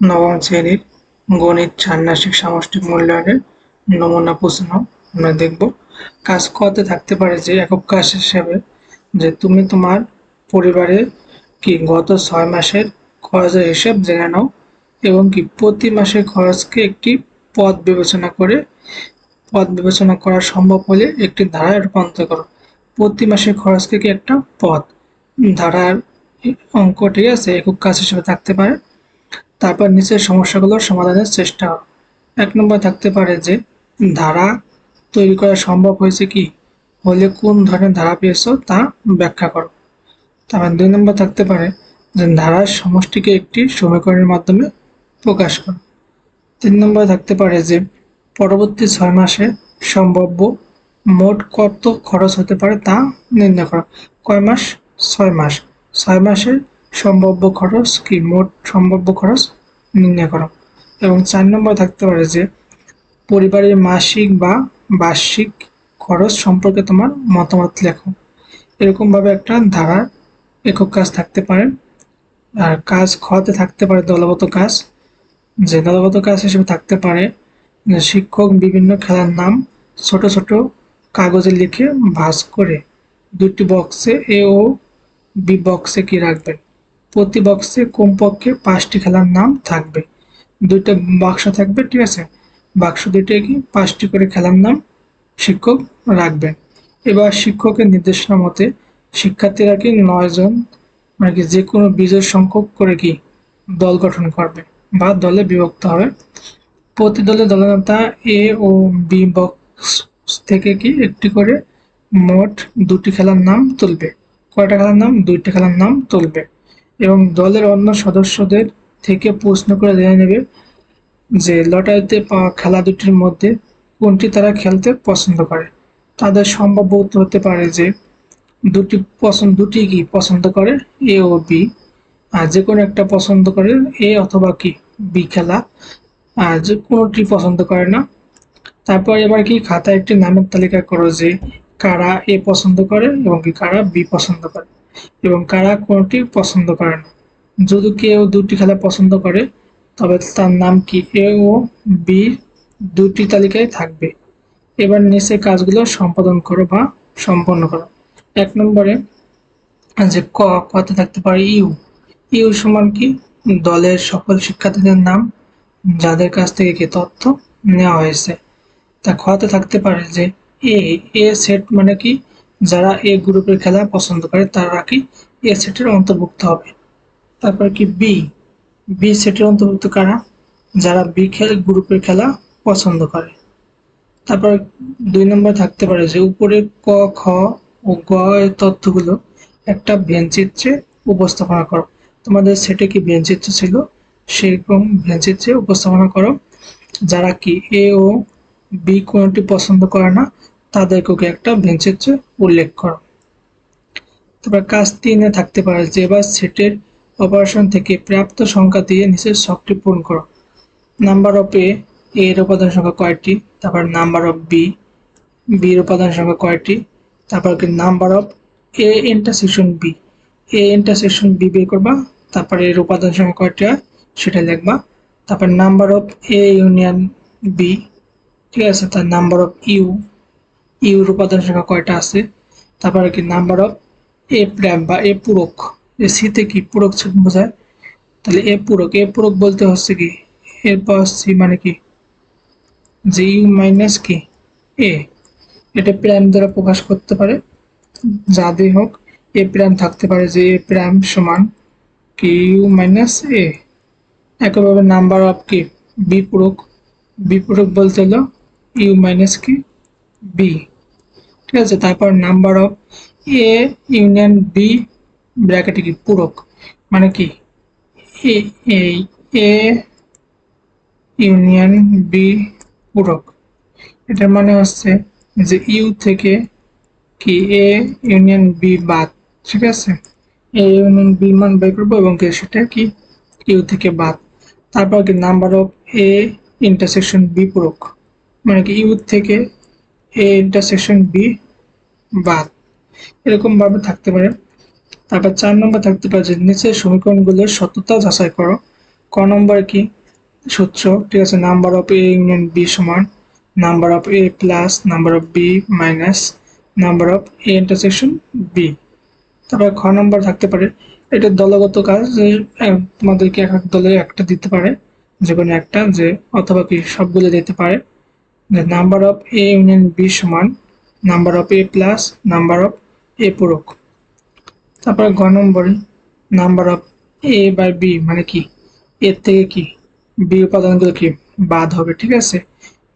নবম শ্রেণির গণিত, ষান্মাসিক সামষ্টিক মূল্যায়নের নমুনা প্রশ্ন আমরা দেখব। কাজ কতে থাকতে পারে যে একক কাজ হিসেবে যে তুমি তোমার পরিবারে কি গত ছয় মাসের খরচের হিসেব জেনে নাও এবং কি প্রতি মাসের খরচকে একটি পদ বিবেচনা করে, পদ বিবেচনা করা সম্ভব হলে একটি ধারায় রূপান্তর করো। প্রতি মাসের খরচকে কি একটা পদ? ধারার অঙ্ক ঠিক আছে, একক কাজ হিসেবে থাকতে পারে। তারপর নিচের সমস্যাগুলোর সমাধানের চেষ্টা। এক নম্বর থাকতে পারে যে, ধারা তৈরি করা সম্ভব হয়েছে কি? হলে কোন ধরনের ধারা পেয়েছ তা ব্যাখ্যা করো। তারপর দুই নম্বর থাকতে পারে যে, ধারার সমষ্টিকে একটি সমীকরণের মাধ্যমে প্রকাশ করো। তিন নম্বর থাকতে পারে যে, পরবর্তী ছয় মাসে সম্ভাব্য মোট কত খরচ হতে পারে তা নির্ণয় করো। কয় মাস? ছয় মাস। ছয় মাসের সম্ভাব্য খরচ কি? মোট সম্ভাব্য খরচ নির্ণয় করো। এবং চার নম্বর থাকতে পারে যে, পরিবারের মাসিক বা বার্ষিক খরচ সম্পর্কে তোমার মতামত লেখো। এরকমভাবে একটা ধারার একক কাজ থাকতে পারে। আর কাজ খতে থাকতে পারে দলগত কাজ। যে দলগত কাজ হিসেবে থাকতে পারে শিক্ষক বিভিন্ন খেলার নাম ছোট ছোট কাগজে লিখে ভাঁজ করে দুটি বক্সে এ ও বি বক্সে কি রাখবেন প্রতি বক্সে কমপক্ষে পাঁচটি খেলার নাম থাকবে। দুইটা বাক্স থাকবে, ঠিক আছে? বাক্স দুইটায় কি? পাঁচটি করে খেলার নাম শিক্ষক রাখবেন এবার শিক্ষকের নির্দেশনা মতে, শিক্ষার্থীরা কি নয় জন মানে কি যে কোনো বিজয় সংখ্যক করে কি দল গঠন করবে বা দলে বিভক্ত হবে? প্রতি দলে দলনেতা এ ও বি বক্স থেকে কি একটি করে মোট দুটি খেলার নাম তুলবে? কয়টা খেলার নাম? দুইটি খেলার নাম তুলবে। এবং দলের অন্য সদস্যদের থেকে প্রশ্ন করে জেনে নেবে যে লটারিতে পাওয়া খেলা দুটির মধ্যে কোনটি তারা খেলতে পছন্দ করে। তাদের সম্ভাব্য উত্তর হতে পারে যে দুটি পছন্দ, দুটি কি পছন্দ করে? এ ও বি। আর যে কোনো একটা পছন্দ করে এ অথবা কি? বি খেলা। আর যে কোনোটি পছন্দ করে না। তারপর এবার কি খাতা একটি নামের তালিকা করো যে কারা এ পছন্দ করে এবং কি কারা বি পছন্দ করে। এবং কারা কোনটি পছন্দ করে না যদি কেউ দুটি খেলা পছন্দ করে, তবে তার নাম কি? এ ও বি দুটি তালিকায় থাকবে। এবার নিচে কাজগুলো সম্পাদন করো বা সম্পন্ন করো। এক নম্বরে যে ক কতে থাকতে পারে ইউ। ইউ সমান কি? দলের সকল শিক্ষার্থীদের নাম, যাদের কাছ থেকে কি তথ্য নেওয়া হয়েছে। তা খতে থাকতে পারে যে এ এ সেট মানে কি? যারা এ গ্রুপের খেলা পছন্দ করে, তারা কি এ সেটের অন্তর্ভুক্ত হবে? তারপর কি বি বি সেটের অন্তর্ভুক্ত কারা? যারা বি খেল, গ্রুপের খেলা পছন্দ করে। তারপর দুই নম্বর থাকতে পারে যে উপরে ক, খ ও গ এর তথ্যগুলো একটা ভেনচিত্রে উপস্থাপনা করো। তোমাদের সেটে কি ভেনচিত্র ছিল? সেরকম ভেনচিত্রে উপস্থাপনা করো। যারা কি এ ও বি কোনটি পছন্দ করে না তাদেরকে একটা ভেনচিত্রে উল্লেখ করো। তারপর কাজ তিনে থাকতে পারে যে এবার সেটের অপারেশন থেকে প্রাপ্ত সংখ্যা দিয়ে নিচের শখটি পূরণ করো। নাম্বার অফ এ এর উপাদান সংখ্যা কয়টি? তারপর নাম্বার অফ বি বির উপাদান সংখ্যা কয়টি? তারপর number of A intersection B A intersection B বের করবা, তারপর এর উপাদান সংখ্যা কয়টি হয়? সেটা লিখবা। তারপর number of A union B ঠিক আছে? তার নাম্বার অফ ইউ ইউর উপাদান সংখ্যা কয়টা আছে? তারপরে কি নাম্বার অফ এ প্র্যাম বা এ পূরক এ সিতে কি পূরক বোঝায় তাহলে এ পূরক এ পূরক বলতে হচ্ছে কি? এর পাওয়ার সি মানে কি? যে ইউ মাইনাস কি? এ এটা প্র্যাম দ্বারা প্রকাশ করতে পারে। যা যাদের হোক এ প্রাইম থাকতে পারে যে এ প্র্যাম সমান কি ইউ মাইনাস এ একইভাবে নাম্বার অফ কি? বি পূরক বি পূরক বলতে হলো ইউ মাইনাস কি? বি ঠিক আছে, তারপর number of A union B ব্র্যাকেটে কি পূরক মানে কি? এ এ ইউনিয়ন বি পূরক। এটার মানে হচ্ছে যে ইউ থেকে কি এ ইউনিয়ন বি বাদ, ঠিক আছে? এ ইউনিয়ন বি মান বের করব এবং সেটা কি? ইউ থেকে বাদ। তারপর কি number of A intersection B পূরক মানে কি ইউ থেকে এ ইন্টারসেকশন বি বাদ। এরকম ভাবে থাকতে পারে। তারপর চার নম্বর থাকতে পারে যে নিচের সমীকরণগুলোর সত্যতা যাচাই করো। ক নম্বর কি? সূত্র, ঠিক আছে number of A union B সমান number of A plus number of B minus number of A intersection B তারপরে খ নম্বর থাকতে পারে। এটা দলগত কাজ তোমাদেরকে এক এক দলে একটা দিতে পারে। যে কোনো একটা যে, অথবা কি সবগুলো দিতে পারে। যে number of A union B সমান number of A plus number of A পূরক। তারপরে ঘ নম্বরে number of A by B মানে কি? এর থেকে কি? বি উপাদানগুলো কি? বাদ হবে, ঠিক আছে?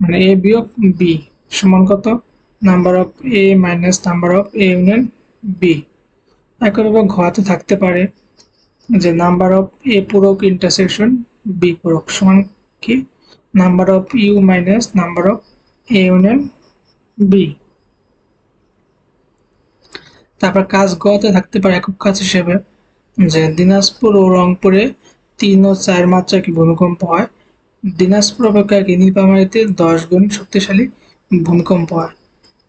মানে এ বিয়োগ বি সমান কত? Number of A minus number of A union B একইভাবে ঘতে থাকতে পারে যে নাম্বার অফ এ পূরক ইন্টারসেকশন বি পূরক সমান কি? Number of U minus number of A union B তারপর কাজ গতে থাকতে পারে একক কাজ হিসেবে, যে দিনাজপুর ও রংপুরে তিন ও চার মাত্রা কি ভূমিকম্প হয়। দিনাজপুর অপেক্ষা কি নীলফামারীতে দশ গুণ শক্তিশালী ভূমিকম্প হয়।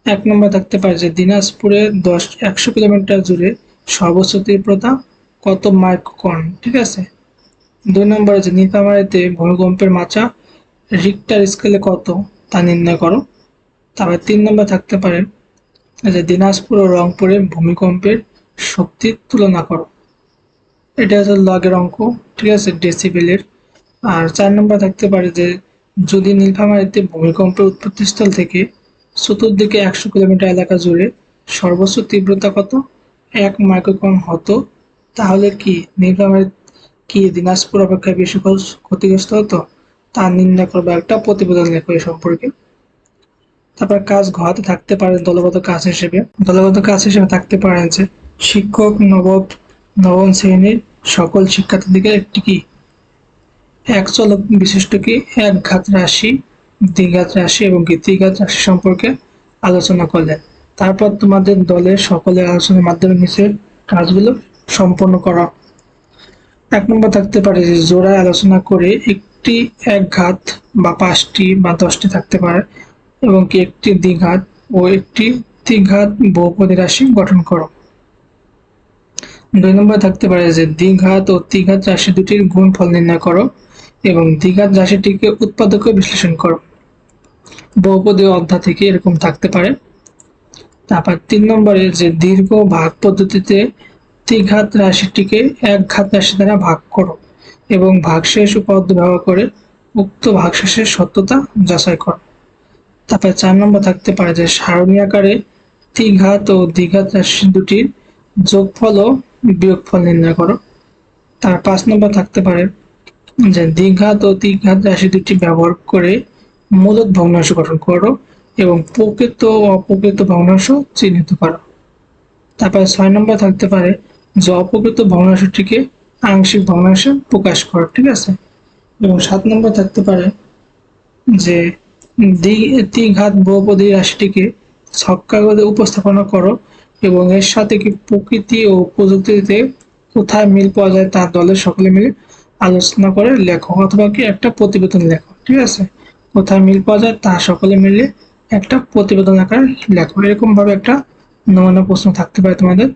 এক নম্বর থাকতে পারে যে দিনাজপুরে দশ, একশো কিলোমিটার জুড়ে সর্বোচ্চ তীব্রতা কত মাইক্রোকন, ঠিক আছে? দুই নম্বরে যে নীলফামারীতে ভূমিকম্পের মাত্রা রিক্টার স্কেলে কত তা নির্ণয় করো। তারপর তিন নম্বর থাকতে পারে যে দিনাজপুর ও রংপুরে ভূমিকম্পের শক্তির তুলনা করো। এটা হচ্ছে লগের অঙ্ক, ঠিক আছে ডেসিবেলের আর চার নম্বর থাকতে পারে যে যদি নীলফামারিতে ভূমিকম্পের উৎপত্তিস্থল থেকে চতুর্দিকে একশো কিলোমিটার এলাকা জুড়ে সর্বোচ্চ তীব্রতা কত? এক মাইক্রোকন হতো। তাহলে কি নীলফামারী, কি দিনাজপুর অপেক্ষায় বেশি ক্ষতিগ্রস্ত হতো? তা নির্ণয় করবে, একটা প্রতিবেদন লেখো এ সম্পর্কে। তারপর কাজ ঘাতে থাকতে পারে দলগত কাজ হিসেবে। দলগত কাজ হিসেবে থাকতে পারে যে শিক্ষক, নবম নবম শ্রেণির সকল শিক্ষার্থীদেরকে একটি কি? এক চলক বিশিষ্ট কি? এক ঘাত রাশি, দ্বিঘাত রাশি এবং কি? ত্রিঘাত রাশি সম্পর্কে আলোচনা করলেন। তারপর তোমাদের দলের সকলের আলোচনার মাধ্যমে নিচের কাজগুলো সম্পন্ন করা। এক নম্বর থাকতে পারে যে জোড়ায় আলোচনা করে একটি, এক ঘাত বা পাঁচটি বা দশটি থাকতে পারে এবং কি একটি দ্বিঘাত ও একটি ত্রিঘাত বহুপদী রাশি গঠন করো। দুই নম্বরে থাকতে পারে যে দ্বিঘাত ও ত্রিঘাত রাশি দুটির গুণফল নির্ণয় করো এবং দ্বিঘাত রাশিটিকে উৎপাদকে বিশ্লেষণ করো। বহুপদী অধ্যায় থেকে এরকম থাকতে পারে। তারপর তিন নম্বরে যে দীর্ঘ ভাগ পদ্ধতিতে ত্রিঘাত রাশিটিকে এক ঘাত রাশি দ্বারা ভাগ করো। এবং ভাগশেষ উপপাদ্য ব্যবহার করে উক্ত ভাগশেষের সত্যতা যাচাই কর। তারপর চার নম্বর থাকতে পারে যে সারণী আকারে ত্রিঘাত ও দ্বিঘাত রাশি দুটির যোগফল ও বিয়োগফল নির্ণয় করো। তার পাঁচ নম্বর থাকতে পারে যে দ্বিঘাত ও ত্রিঘাত রাশি দুটি ব্যবহার করে মূলত ভগ্নাংশ গঠন করো এবং প্রকৃত ও অপ্রকৃত ভগ্নাংশ চিহ্নিত করো। তারপরে ছয় নম্বর থাকতে পারে যে অপ্রকৃত ভগ্নাংশটিকে আংশিক ভগ্নাংশে প্রকাশ করো, ঠিক আছে? এবং সাত নম্বর থাকতে পারে যে দ্বি- দ্বিঘাত বহুপদী রাশিটিকে ছক্কাগতে উপস্থাপনা করো এবং এর সাথে কি প্রকৃতি ও প্রযুক্তিতে কোথায় মিল পাওয়া যায় তা দলের সকলে মিলে আলোচনা করে লেখো অথবা কি একটা প্রতিবেদন লেখো, ঠিক আছে? কোথায় মিল পাওয়া যায় তা সকলে মিলে একটা প্রতিবেদন আকারে লেখো। এরকম ভাবে একটা নমুনা প্রশ্ন থাকতে পারে তোমাদের।